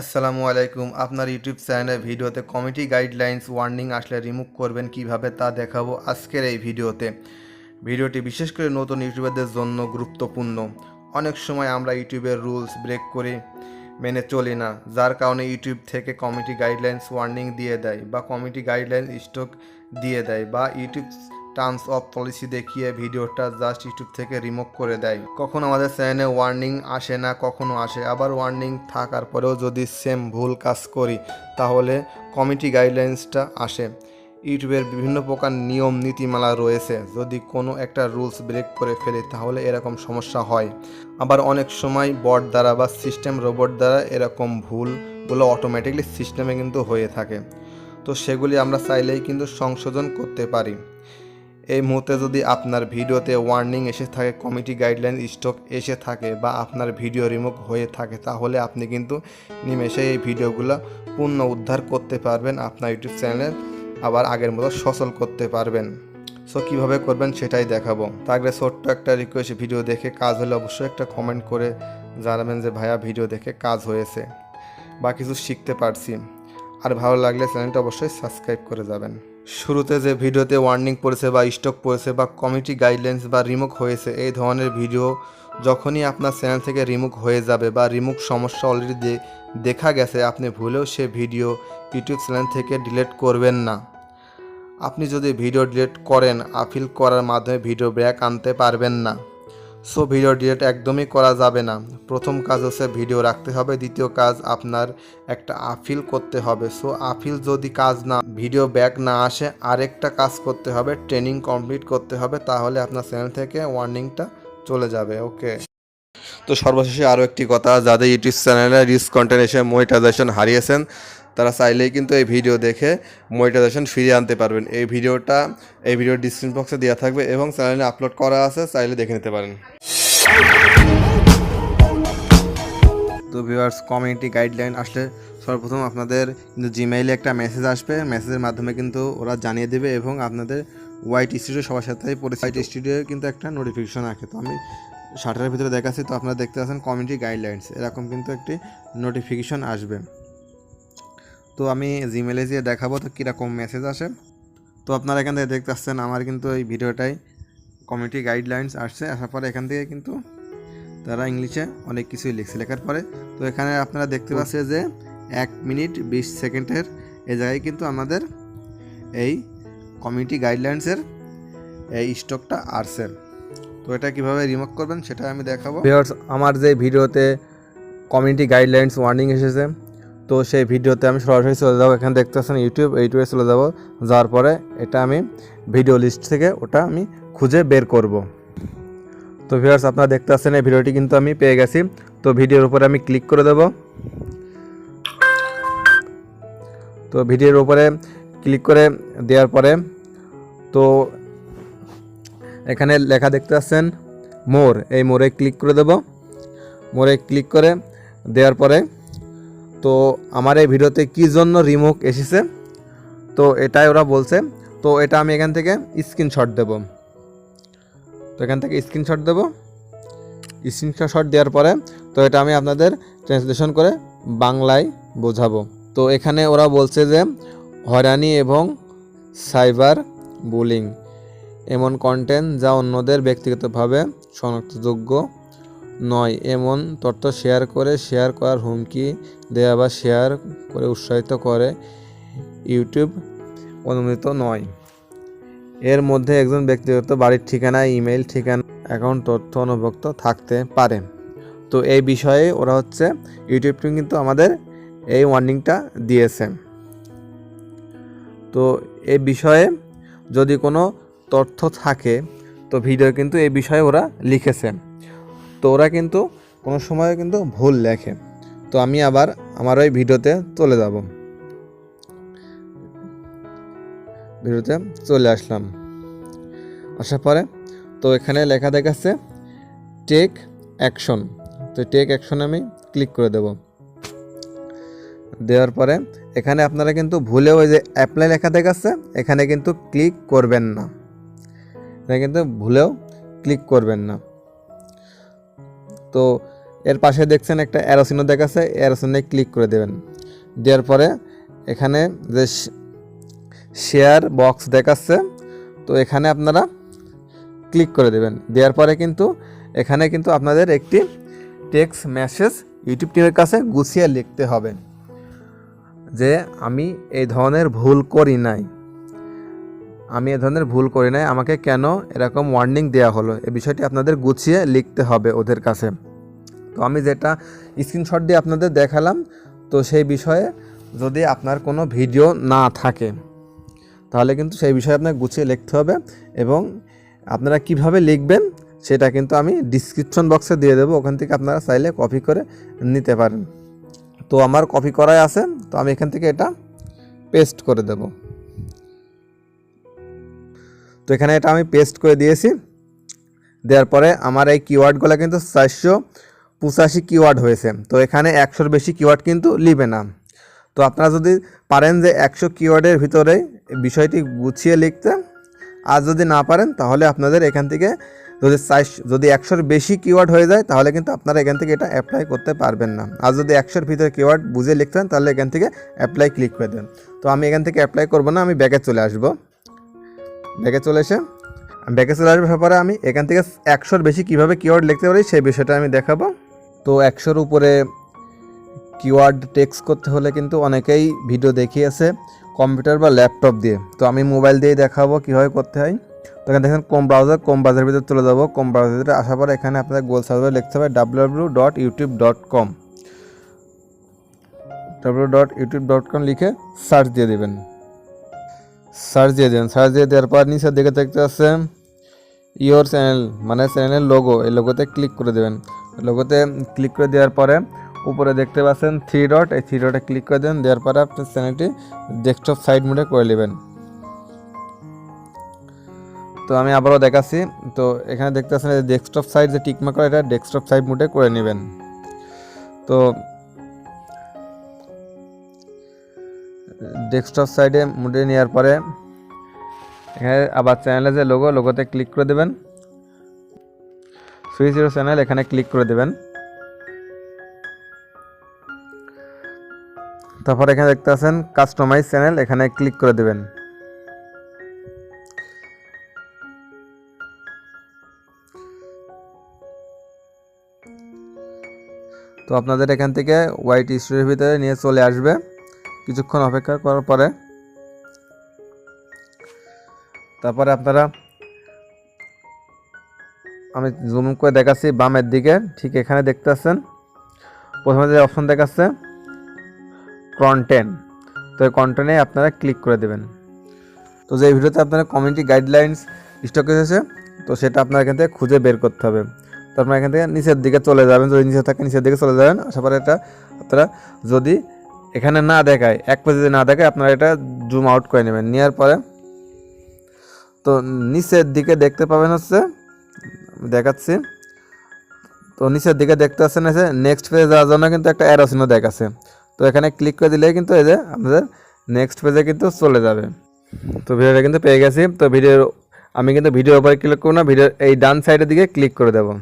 আসসালামু আলাইকুম। আপনার ইউটিউব চ্যানেলে ভিডিওতে কমিটি গাইডলাইন্স ওয়ার্নিং আসলে রিমুভ করবেন কীভাবে তা দেখাবো আজকের এই ভিডিওতে। ভিডিওটি বিশেষ করে নতুন ইউটিউবারদের জন্য গুরুত্বপূর্ণ। অনেক সময় আমরা ইউটিউবের রুলস ব্রেক করে, মেনে চলি না, যার কারণে ইউটিউব থেকে কমিটি গাইডলাইন্স ওয়ার্নিং দিয়ে দেয় বা কমিটি গাইডলাইন স্টক দিয়ে দেয় বা ইউটিউব টার্মস অফ পলিসি দেখিয়ে ভিডিওটা জাস্ট ইউটিউব থেকে রিমুভ করে দেয়। কখনো আমাদের চ্যানেলে ওয়ার্নিং আসে না, কখনো আসে। আবার ওয়ার্নিং থাকার পরেও যদি সেম ভুল কাজ করি, তাহলে কমিটি গাইডলাইন্সটা আসে। ইউটিউবের বিভিন্ন প্রকার নিয়ম, নীতিমালা রয়েছে। যদি কোনো একটা রুলস ব্রেক করে ফেলি, তাহলে এরকম সমস্যা হয়। আবার অনেক সময় বট দ্বারা বা সিস্টেম রোবট দ্বারা এরকম ভুলগুলো অটোমেটিকলি সিস্টেমে কিন্তু হয়ে থাকে। তো সেগুলি আমরা চাইলেই কিন্তু সংশোধন করতে পারি। এই মুহূর্তে যদি আপনার ভিডিওতে ওয়ার্নিং এসে থাকে কমিটি গাইডলাইন স্টক এসে থাকে বা আপনার ভিডিও রিমুভ হয়ে থাকে, তাহলে আপনি কিন্তু নিমেষে এই ভিডিওগুলো পূর্ণ উদ্ধার করতে পারবেন, আপনার ইউটিউব চ্যানেল আবার আগের মতো সচল করতে পারবেন। সো কীভাবে করবেন সেটাই দেখাবো। তার আগে ছোট্ট একটা রিকোয়েস্ট ভিডিও দেখে কাজ হলে অবশ্যই একটা কমেন্ট করে জানাবেন যে, ভাইয়া ভিডিও দেখে কাজ হয়েছে বা কিছু শিখতে পারছি। আর ভালো লাগলে চ্যানেলটা অবশ্যই সাবস্ক্রাইব করে যাবেন। শুরুতে যে ভিডিওতে ওয়ার্নিং পড়েছে বা স্টক পড়েছে বা কমিটি গাইডলাইন্স বা রিমুভ হয়েছে, এই ধরনের ভিডিও যখনই আপনার চ্যানেল থেকে রিমুভ হয়ে যাবে বা রিমুভ সমস্যা অলরেডি দেখা গেছে, আপনি ভুলেও সে ভিডিও ইউটিউব চ্যানেল থেকে ডিলেট করবেন না। আপনি যদি ভিডিও ডিলেট করেন আপিল করার মাধ্যমে ভিডিও ব্যাক আনতে পারবেন না। সো ভিডিও ডিলিট একদমই করা যাবে না। প্রথম কাজ হচ্ছে ভিডিও রাখতে হবে, দ্বিতীয় কাজ আপনার একটা আপিল করতে হবে। সো আপিল যদি কাজ না, ভিডিও ব্যাক না আসে, আরেকটা কাজ করতে হবে, ট্রেনিং কমপ্লিট করতে হবে, তাহলে আপনার চ্যানেল থেকে ওয়ার্নিংটা চলে যাবে, ওকে? তো সর্বশেষে আরও একটি কথা, যাদের ইউটিউব চ্যানেলে রিস্ক কন্টেন্ট এসে মনিটাইজেশন হারিয়েছেন তারা চাইলেই কিন্তু এই ভিডিও দেখে মনিটাইজেশন ফিরিয়ে আনতে পারবেন। এই ভিডিওটা, এই ভিডিওর ডিসক্রিপশন বক্সে দেওয়া থাকবে এবং চ্যানেলে আপলোড করা আছে, চাইলে দেখে নিতে পারেন। তো ভিউয়ার্স কমিউনিটি গাইডলাইন আসলে সর্বপ্রথম আপনাদের কিন্তু জিমেইলে একটা মেসেজ আসবে। মেসেজের মাধ্যমে কিন্তু ওরা জানিয়ে দেবে এবং আপনাদের হোয়াইট স্টুডিও সবার সাথেই হোয়াইট স্টুডিও কিন্তু একটা নোটিফিকেশন আসে তো আমি শার্টারের ভিতরে দেখাচ্ছি, তো আপনারা দেখতে পাচ্ছেন কমিউনিটি গাইডলাইন্স এরকম কিন্তু একটি নোটিফিকেশন আসবে। তো আমি জিমেলে যেয়ে দেখাবো তো কীরকম মেসেজ আসে। তো আপনারা এখান থেকে দেখতে পাচ্ছেন আমার কিন্তু এই ভিডিওটাই। কমিউনিটি গাইডলাইন্স আসছে আসার পরে এখান থেকে কিন্তু তারা ইংলিশে অনেক কিছুই লিখছে লেখার পরে। তো এখানে আপনারা দেখতে পাচ্ছেন যে এক মিনিট বিশ সেকেন্ডের এই জায়গায় কিন্তু আমাদের এই কমিউনিটি গাইডলাইন্সের এই স্টকটা আসছে। তো এটা কীভাবে রিমুভ করবেন সেটা আমি দেখাবো। আমার যে ভিডিওতে কমিউনিটি গাইডলাইন্স ওয়ার্নিং এসেছে তো সেই ভিডিওতে আমি সরাসরি চলে যাব। এখানে দেখতে পাচ্ছেন ইউটিউব ইউটিউবে চলে যাব। যাওয়ার পরে এটা আমি ভিডিও লিস্ট থেকে ওটা আমি খুঁজে বের করব। তো ভিউয়ার্স আপনারা দেখতে পাচ্ছেন এই ভিডিওটি কিন্তু আমি পেয়ে গেছি। তো ভিডিওর উপরে আমি ক্লিক করে দেব। তো ভিডিওর উপরে ক্লিক করে দেওয়ার পরে তো এখানে লেখা দেখতে পাচ্ছেন মোর। এই মোরে ক্লিক করে দেব। মোরে ক্লিক করে দেওয়ার পরে তো আমার এই ভিডিওতে কী জন্য রিমুভ এসেছে? তো এটাই ওরা বলছে। তো এটা আমি এখান থেকে স্ক্রিনশট দেব। তো এখান থেকে স্ক্রিনশট দেব। স্ক্রিনশট দেওয়ার পরে তো এটা আমি আপনাদের ট্রান্সলেশন করে বাংলায় বোঝাবো। তো এখানে ওরা বলছে যে, হয়রানি এবং সাইবার বুলিং এমন কন্টেন্ট যা অন্যদের ব্যক্তিগতভাবে শনাক্তযোগ্য নয়, এমন তথ্য শেয়ার করে, শেয়ার করার হুমকি দেওয়া বা শেয়ার করে উৎসাহিত করে ইউটিউব অনুমোদিত নয়। এর মধ্যে একজন ব্যক্তিগত বাড়ির ঠিকানা ইমেল ঠিকানা, অ্যাকাউন্ট তথ্য অনুভুক্ত থাকতে পারে। তো এই বিষয়ে ওরা হচ্ছে ইউটিউব কিন্তু আমাদের এই ওয়ার্নিংটা দিয়েছে। তো এই বিষয়ে যদি কোনো তথ্য থাকে, তো ভিডিও কিন্তু এই বিষয়ে ওরা লিখেছে। তো ওরা কিন্তু কোনো সময় কিন্তু ভুল লেখে। তো আমি আবার আমার ওই ভিডিওতে চলে যাব। ভিডিওতে চলে আসলাম। আসার পরে তো এখানে লেখা দেখাচ্ছে টেক অ্যাকশন তো টেক অ্যাকশন আমি ক্লিক করে দেব। দেওয়ার পরে এখানে আপনারা কিন্তু ভুলে ওই যে অ্যাপ্লাই লেখা দেখাচ্ছে, এখানে কিন্তু ক্লিক করবেন না। এখানে কিন্তু ভুলেও ক্লিক করবেন না। তো এর পাশে দেখছেন একটা অ্যারোসিনো দেখাচ্ছে, অ্যারোসিনে ক্লিক করে দেবেন। দেওয়ার পরে এখানে যে শেয়ার বক্স দেখাচ্ছে, তো এখানে আপনারা ক্লিক করে দেবেন। দেওয়ার পরে কিন্তু এখানে কিন্তু আপনাদের একটি টেক্সট মেসেজ ইউটিউব টিমের কাছে গুছিয়ে লিখতে হবে যে, আমি এই ধরনের ভুল করি নাই। আমি এ ধরনের ভুল করি নাই। আমাকে কেন এরকম ওয়ার্নিং দেওয়া হলো? এই বিষয়টি আপনাদের গুছিয়ে লিখতে হবে ওদের কাছে। তো আমি যেটা স্ক্রিনশট দিয়ে আপনাদের দেখালাম, তো সেই বিষয়ে যদি আপনার কোনো ভিডিও না থাকে, তাহলে কিন্তু সেই বিষয়ে আপনাকে গুছিয়ে লিখতে হবে এবং আপনারা কীভাবে লিখবেন সেটা কিন্তু আমি ডিসক্রিপশন বক্সে দিয়ে দেবো, ওখান থেকে আপনারা চাইলে কপি করে নিতে পারেন। তো আমার কপি করাই আছে, তো আমি এখান থেকে এটা পেস্ট করে দেব। তো এখানে এটা আমি পেস্ট করে দিয়েছি, দেওয়ার পরে আমার এই কিওয়ার্ডগুলো কিন্তু চারশো পঁচাশি কিওয়ার্ড হয়েছে। তো এখানে একশোর বেশি কিওয়ার্ড কিন্তু লিবে না। তো আপনারা যদি পারেন যে একশো কিওয়ার্ডের ভিতরে বিষয়টি গুছিয়ে লিখতে, আর যদি না পারেন, তাহলে আপনাদের এখান থেকে যদি যদি একশোর বেশি কিওয়ার্ড হয়ে যায়, তাহলে কিন্তু আপনারা এখান থেকে এটা অ্যাপ্লাই করতে পারবেন না। আর যদি একশোর ভিতরে কিওয়ার্ড বুঝে লিখতেন তাহলে এখান থেকে অ্যাপ্লাই ক্লিক করে দেন। তো আমি এখান থেকে অ্যাপ্লাই করব না, আমি ব্যাগে চলে আসব। ব্যাগে চলে এসে ব্যাগে চলে আসবে ব্যাপারে আমি এখান থেকে একশোর বেশি কীভাবে কিওয়ার্ড লিখতে পারি, সেই বিষয়টা আমি দেখাবো। তো একশোর উপরে কিওয়ার্ড টেক্সট করতে হলে কিন্তু অনেকেই ভিডিও দেখিয়েছে কম্পিউটার বা ল্যাপটপ দিয়ে। তো আমি মোবাইল দিয়েই দেখাবো কীভাবে করতে হয়। তো এখানে দেখেন কম ব্রাউজার কম ব্রাউজারের ভিতরে চলে যাব। কম ব্রাউজারে আসার পর এখানে আপনাদের গোল সার্ভার লিখতে হবে W dot YouTube dot com W dot YouTube dot com লিখে সার্চ দিয়ে দেবেন। সার্চ দিয়ে দেবেন। সার্চ দিয়ে দেওয়ার পর নিচের দিকে দেখতে পাচ্ছেন ইয়োর চ্যানেল মানে চ্যানেলের লোগো এই লোগোতে ক্লিক করে দেবেন। লোগোতে ক্লিক করে দেওয়ার পরে উপরে দেখতে পাচ্ছেন থ্রি ডট এই থ্রি ডটে ক্লিক করে দেন, দেওয়ার পরে আপনি চ্যানেলটি ডেস্কটপ সাইড মোডে করে নেবেন। তো আমি আবারও দেখাচ্ছি, তো এখানে দেখতে পাচ্ছেন যে ডেস্কটপ সাইড যে টিকমার্ক করে এটা ডেস্কটপ সাইড মোডে করে নেবেন। তো ডেস্কটপ সাইডে মোডে নেওয়ার পরে এখানে আবার চ্যানেলে যে লোগো লোগোতে ক্লিক করে দেবেন। সুইচ জিরো চ্যানেল এখানে ক্লিক করে দেবেন। তারপর এখানে দেখতে আছেন কাস্টমাইজ চ্যানেল এখানে ক্লিক করে দেবেন। তো আপনাদের এখান থেকে হোয়াইট স্টোরের ভিতরে নিয়ে চলে আসবে। কিছুক্ষণ অপেক্ষা করার পরে। তারপরে আপনারা আমি জুম করে দেখাচ্ছি, বামের দিকে। ঠিক এখানে দেখতে পাচ্ছেন প্রথমে যে অপশন দেখাচ্ছে কন্টেন্ট তো এই কন্টেন্টে আপনারা ক্লিক করে দেবেন। তো যে ভিডিওতে আপনারা কমিউনিটি গাইডলাইন্স স্টক এসেছে, তো সেটা আপনার এখান থেকে খুঁজে বের করতে হবে। তো আপনার এখান থেকে নিচের দিকে চলে যাবেন, যদি নিচে থাকে নিচের দিকে চলে যাবেন। আসার পরে এটা আপনারা যদি এখানে না দেখায়, এক পেজে যদি না দেখায়, আপনারা এটা জুম আউট করে নেবেন। নেওয়ার পরে, তো নিচের দিকে দেখতে পাবেন হচ্ছে দেখাচ্ছি। তো নিচের দিকে দেখতে পাচ্ছেন এসে নেক্সট পেজে যাওয়ার জন্য কিন্তু একটা অ্যারো চিহ্ন দেখাচ্ছে। তো এখানে ক্লিক করে দিলে কিন্তু এই যে আপনাদের নেক্সট পেজে কিন্তু চলে যাবে। তো ভিডিওটা কিন্তু পেয়ে গেছি। তো ভিডিও আমি কিন্তু ভিডিওর উপরে ক্লিক করব না ভিডিও এই ডান সাইডের দিকে ক্লিক করে দেবো।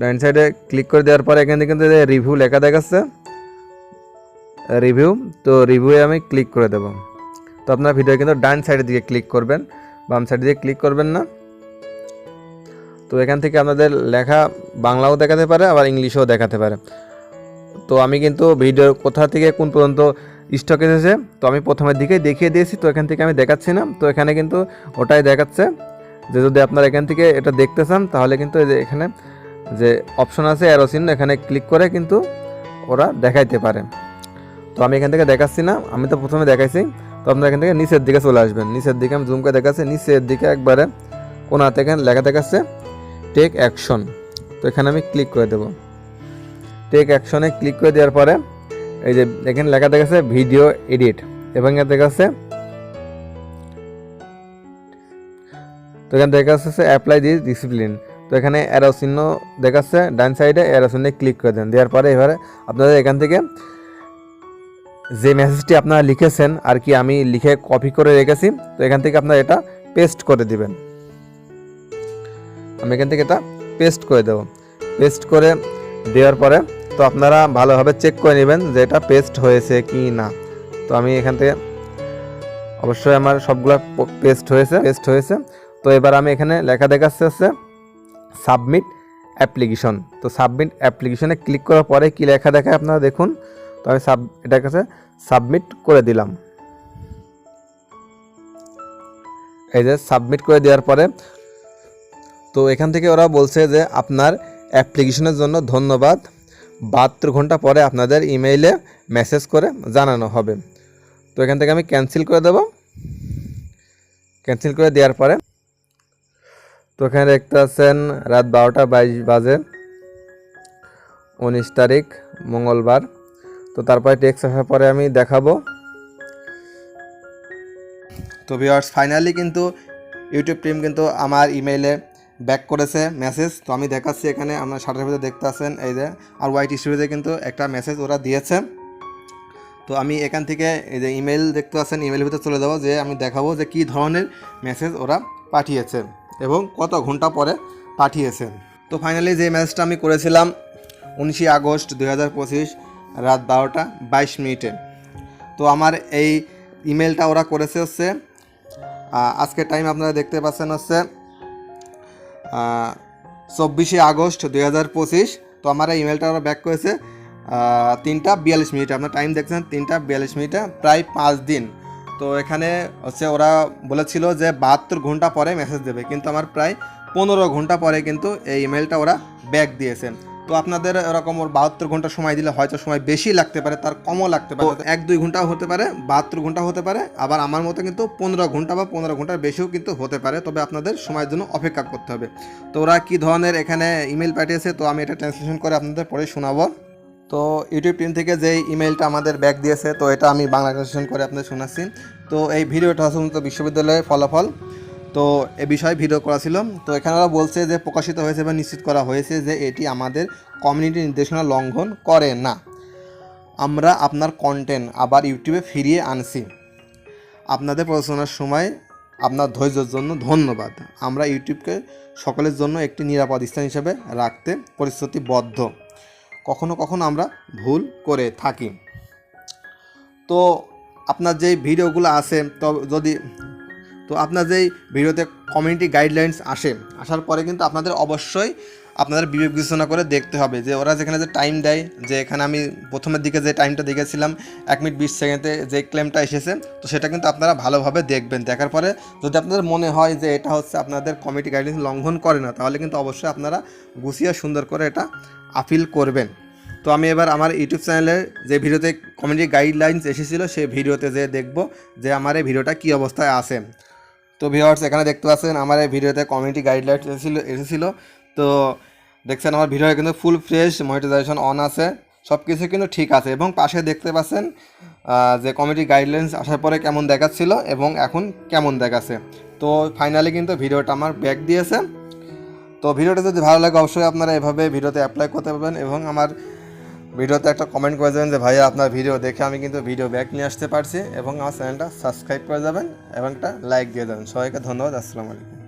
ডান সাইডে ক্লিক করে দেওয়ার পরে এখানে কিন্তু রিভিউ লেখা দেখাচ্ছে। রিভিউ তো রিভিউয়ে আমি ক্লিক করে দেবো। তো আপনার ভিডিও কিন্তু ডান সাইডের দিকে ক্লিক করবেন, বাম সাইডের দিকে ক্লিক করবেন না। তো এখান থেকে আপনাদের লেখা বাংলাও দেখাতে পারে, আবার ইংলিশেও দেখাতে পারে। তো আমি কিন্তু ভিডিওর কোথা থেকে কোন পর্যন্ত স্টক এসেছে, তো আমি প্রথমের দিকেই দেখিয়ে দিয়েছি, তো এখান থেকে আমি দেখাচ্ছি না। তো এখানে কিন্তু ওটাই দেখাচ্ছে যে যদি আপনারা এখান থেকে এটা দেখতে চান, তাহলে কিন্তু এই এখানে যে অপশন আছে অ্যারো চিহ্ন, এখানে ক্লিক করে কিন্তু ওরা দেখাইতে পারে। তো আমি এখান থেকে দেখাচ্ছি না, আমি তো প্রথমে দেখাইছি। তো আপনারা এখান থেকে নিচের দিকে চলে আসবেন। নিচের দিকে আমি জুম করে দেখাচ্ছি, নিচের দিকে একবারে কোনাতে এখানে লেখা দেখাচ্ছে টেক অ্যাকশন তো এখানে আমি ক্লিক করে দেবো। টেক অ্যাকশনে ক্লিক করে দেওয়ার পরে, এই যে এখানে লেখা দেখাচ্ছে ভিডিও এডিট এবং এখানে দেখাচ্ছে, তো এখানে দেখা যাচ্ছে অ্যাপ্লাই দিস ডিসিপ্লিন তো এখানে অ্যারো চিহ্ন দেখাচ্ছে, ডান সাইডে অ্যারো চিহ্নে ক্লিক করে দেন। দেওয়ার পরে এবারে আপনাদের এখান থেকে যে মেসেজটি আপনারা লিখেছেন আর কি আমি লিখে কপি করে রেখেছি, তো এখান থেকে আপনারা এটা পেস্ট করে দিবেন। আমি এখান থেকে এটা পেস্ট করে দেবো। পেস্ট করে দেওয়ার পরে তো আপনারা ভালোভাবে চেক করে নেবেন যে এটা পেস্ট হয়েছে কি না। তো আমি এখান থেকে অবশ্যই আমার সবগুলো পেস্ট হয়েছে পেস্ট হয়েছে। তো এবার আমি এখানে লেখা দেখাচ্ছে হচ্ছে সাবমিট অ্যাপ্লিকেশন তো সাবমিট অ্যাপ্লিকেশনে ক্লিক করার পরে কি লেখা দেখায় আপনারা দেখুন। তো আমি সাব, এটার কাছে সাবমিট করে দিলাম। এই যে সাবমিট করে দেওয়ার পরে, তো এখান থেকে ওরা বলছে যে আপনার অ্যাপ্লিকেশনের জন্য ধন্যবাদ। বাহাত্তর ঘণ্টা পরে আপনাদের ইমেইলে মেসেজ করে জানানো হবে। তো এখান থেকে আমি ক্যান্সেল করে দেব। ক্যান্সেল করে দেওয়ার পরে, তো এখানে দেখতে পাচ্ছেন, রাত বারোটা বাইশ বাজে, উনিশ তারিখ, মঙ্গলবার। তো তারপরে টেক্সট আসার পরে আমি দেখাবো। তো ভিওয়ার্স ফাইনালি কিন্তু ইউটিউব টিম কিন্তু আমার ইমেইলে ব্যাক করেছে মেসেজ তো আমি দেখাচ্ছি এখানে, আপনার শার্টের ভিতরে দেখতে পাচ্ছেন এই যে, আর হোয়াইট স্টুডিওতে কিন্তু একটা মেসেজ ওরা দিয়েছে। তো আমি এখান থেকে এই যে ইমেল দেখতে পাচ্ছেন ইমেলের ভিতরে চলে যাব, যে আমি দেখাবো যে কী ধরনের মেসেজ ওরা পাঠিয়েছে এবং কত ঘণ্টা পরে পাঠিয়েছে। তো ফাইনালি যে মেসেজটা আমি করেছিলাম, উনিশে আগস্ট দু হাজার পঁচিশ রাত বারোটা বাইশ মিনিটে। তো আমার এই ইমেলটা ওরা করেছে হচ্ছে আহ, আজকের টাইম আপনারা দেখতে পাচ্ছেন হচ্ছে চব্বিশে আগস্ট দুই হাজার পঁচিশ। তো আমার এই ইমেলটা ওরা ব্যাক করেছে তিনটা বিয়াল্লিশ মিনিটে। আপনার টাইম দেখছেন তিনটা বিয়াল্লিশ মিনিটে প্রায় পাঁচ দিন। তো এখানে হচ্ছে ওরা বলেছিল যে বাহাত্তর ঘণ্টা পরে মেসেজ দেবে কিন্তু আমার প্রায় পনেরো ঘণ্টা পরে কিন্তু এই ইমেলটা ওরা ব্যাক দিয়েছে। তো আপনাদের এরকম ওর বাহাত্তর ঘণ্টা সময় দিলে হয়তো সময় বেশি লাগতে পারে, তার কমও লাগতে পারে। এক দুই ঘন্টাও হতে পারে, বাহাত্তর ঘণ্টা হতে পারে, আবার আমার মতো কিন্তু পনেরো ঘণ্টা বা পনেরো ঘণ্টার বেশিও কিন্তু হতে পারে, তবে আপনাদের সময়ের জন্য অপেক্ষা করতে হবে। তো ওরা কী ধরনের এখানে ইমেল পাঠিয়েছে, তো আমি এটা ট্রান্সলেশন করে আপনাদের পরে শোনাবো। তো ইউটিউব টিম থেকে যে ইমেলটা আমাদের ব্যাক দিয়েছে, তো এটা আমি বাংলা ট্রান্সলেশন করে আপনাদের শোনাচ্ছি। তো এই ভিডিওটা হচ্ছে বিশ্ববিদ্যালয়ের ফলাফল। তো এ বিষয়ে ভিডিও করা ছিল তো এখানে ওরা বলছে যে প্রকাশিত হয়েছে বা নিশ্চিত করা হয়েছে যে এটি আমাদের কমিউনিটি নির্দেশনা লঙ্ঘন করে না। আমরা আপনার কন্টেন্ট আবার ইউটিউবে ফিরিয়ে আনছি। আপনাদের প্রচারণার সময় আপনার ধৈর্যের জন্য ধন্যবাদ। আমরা ইউটিউবকে সকলের জন্য একটি নিরাপদ স্থান হিসেবে রাখতে পরিস্থিতিবদ্ধ কখনো কখনো আমরা ভুল করে থাকি। তো আপনার যেই ভিডিওগুলো আছে, তো যদি তো আপনার যেই ভিডিওতে কমিউনিটি গাইডলাইন্স আসে, আসার পরে কিন্তু আপনাদের অবশ্যই আপনাদের বিবেক বিবেচনা করে দেখতে হবে যে ওরা যেখানে যে টাইম দেয়, যে এখানে আমি প্রথমের দিকে যে টাইমটা দেখেছিলাম, এক মিনিট বিশ সেকেন্ডে যে ক্লেমটা এসেছে, তো সেটা কিন্তু আপনারা ভালোভাবে দেখবেন। দেখার পরে যদি আপনাদের মনে হয় যে এটা হচ্ছে আপনাদের কমিটি গাইডলাইন্স লঙ্ঘন করে না, তাহলে কিন্তু অবশ্যই আপনারা গুছিয়ে সুন্দর করে এটা আপিল করবেন। তো আমি এবার আমার ইউটিউব চ্যানেলে যে ভিডিওতে কমিউনিটি গাইডলাইন্স এসেছিল, সেই ভিডিওতে যে দেখব যে আমার এই ভিডিওটা কী অবস্থায় আছে। তো ভিউয়ার্স এখানে দেখতে পাচ্ছেন আমার এই ভিডিওতে কমিউনিটি গাইডলাইন এসেছিল এসেছিল। তো দেখছেন আমার ভিডিও কিন্তু ফুল ফ্রেশ মনিটাইজেশন অন আছে। সব কিছু কিন্তু ঠিক আছে। এবং পাশে দেখতে পাচ্ছেন যে কমিউনিটি গাইডলাইন্স আসার পরে কেমন দেখাচ্ছিল এবং এখন কেমন দেখাচ্ছে। তো ফাইনালি কিন্তু ভিডিওটা আমার ব্যাক দিয়েছে। তো ভিডিওটা যদি ভালো লাগে, অবশ্যই আপনারা এভাবে ভিডিওতে অ্যাপ্লাই করতে পারবেন এবং আমার ভিডিওতে একটা কমেন্ট করে দেবেন যে, ভাইয়া, আপনার ভিডিও দেখে আমি কিন্তু ভিডিও ব্যাক নিয়ে আসতে পারছি এবং আমার চ্যানেলটা সাবস্ক্রাইব করে যাবেন এবং একটা লাইক দিয়ে দেবেন সবাইকে ধন্যবাদ, আসসালামু আলাইকুম।